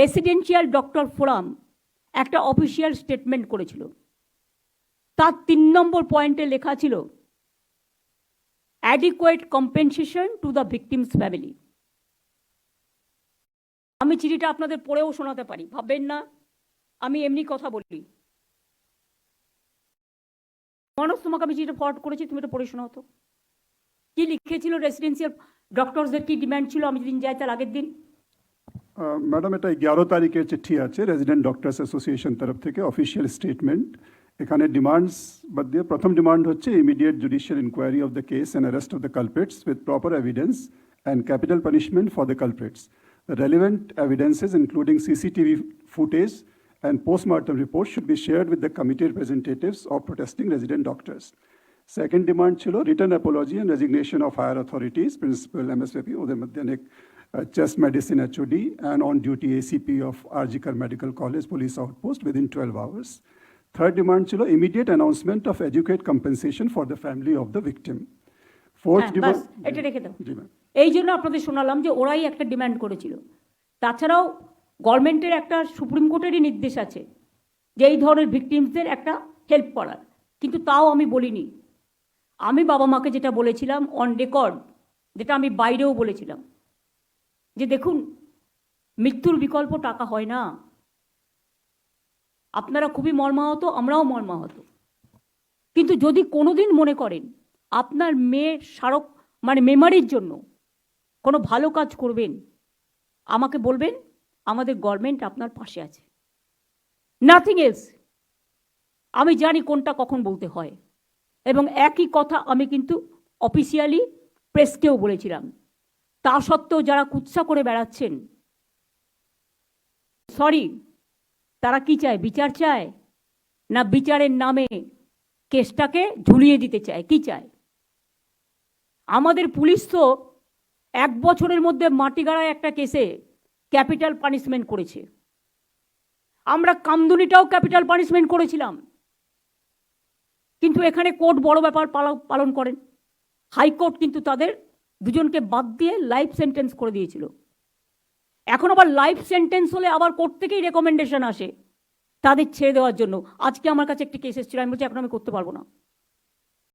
Residential doctor forum একটা official statement করেছিল। তার তিন নম্বর পয়েন্টে লেখা ছিল adequate compensation to the victims family আমি চিঠিটা আপনাদের পড়েও শোনাতে পারি, ভাববেন না। আমি এমনি কথা বলি। মনোজ তোমাকে আমি চিঠিটা ফরওয়ার্ড করেছি, তুমি এটা পড়ে শোনাও তো। কি লিখেছিল রেসিডেন্সিয়াল ডক্টরসদের কি ডিমান্ড ছিল? আমি যেদিন যাই তার আগের দিন। ম্যাডাম এটা এগারো তারিখের চিঠি আছে রেজিডেন্ট ডক্টরস অ্যাসোসিয়েশন তরফ থেকে অফিসিয়াল স্টেটমেন্ট এখানে ডিমান্ডস বাদ দিয়ে প্রথম ডিমান্ড হচ্ছে immediate judicial inquiry of the case and arrest of the culprits with proper evidence and capital punishment for the culprits relevant evidences, including CCTV footage and post-mortem reports, should be shared with the committee representatives of protesting resident doctors. Second demand ছিল written apology and resignation of higher authorities, principal MSVP, ওদের মধ্যে অনেক chest medicine HOD and on duty ACP of Arjikar Medical College Police Outpost within 12 hours. Third demand ছিল immediate announcement of adequate compensation for the family of the victim. Fourth হ্যাঁ, demand. বাস, এটা রেখে দাও। এই জন্য আপনাদের শোনালাম যে ওরাই একটা ডিমান্ড করেছিল তাছাড়াও গভর্নমেন্টের একটা সুপ্রিম কোর্টেরই নির্দেশ আছে যে এই ধরনের ভিকটিমসদের একটা হেল্প করার কিন্তু তাও আমি বলিনি আমি বাবা মাকে যেটা বলেছিলাম অন রেকর্ড যেটা আমি বাইরেও বলেছিলাম যে দেখুন, মৃত্যুর বিকল্প টাকা হয় না। আপনারা খুবই মর্মাহত, আমরাও মর্মাহত। কিন্তু যদি কোনোদিন মনে করেন, আপনার মেয়ের স্মারক মানে মেমারির জন্য কোনো ভালো কাজ করবেন, আমাকে বলবেন, আমাদের গভর্নমেন্ট আপনার পাশে আছে। নাথিং এলস আমি জানি কোনটা কখন বলতে হয়। এবং একই কথা আমি কিন্তু অফিসিয়ালি প্রেসকেও বলেছিলাম। তা সত্ত্বেও যারা কুৎসা করে বেড়াচ্ছেন সরি তারা কি চায়? বিচার চায়? না বিচারের নামে কেসটাকে ঝুলিয়ে দিতে চায়? কি চায়? আমাদের পুলিশ তো এক বছরের মধ্যে মাটিগাড়ায় একটা কেসে ক্যাপিটাল পানিশমেন্ট করেছে। আমরা কামদুনিটাও ক্যাপিটাল পানিশমেন্ট করেছিলাম। কিন্তু এখানে কোর্ট বড় ব্যাপার পালন করেন। হাইকোর্ট কিন্তু তাদের দুজনকে বাদ দিয়ে লাইফ সেন্টেন্স করে দিয়েছিল। এখন আবার লাইফ সেন্টেন্স হলে আবার কোর্ট থেকেই রেকমেন্ডেশন আসে? তাদের ছেড়ে দেওয়ার জন্য। আজকে আমার কাছে একটি কেস এসেছিল, আমি বলছি এখন আমি করতে পারব না।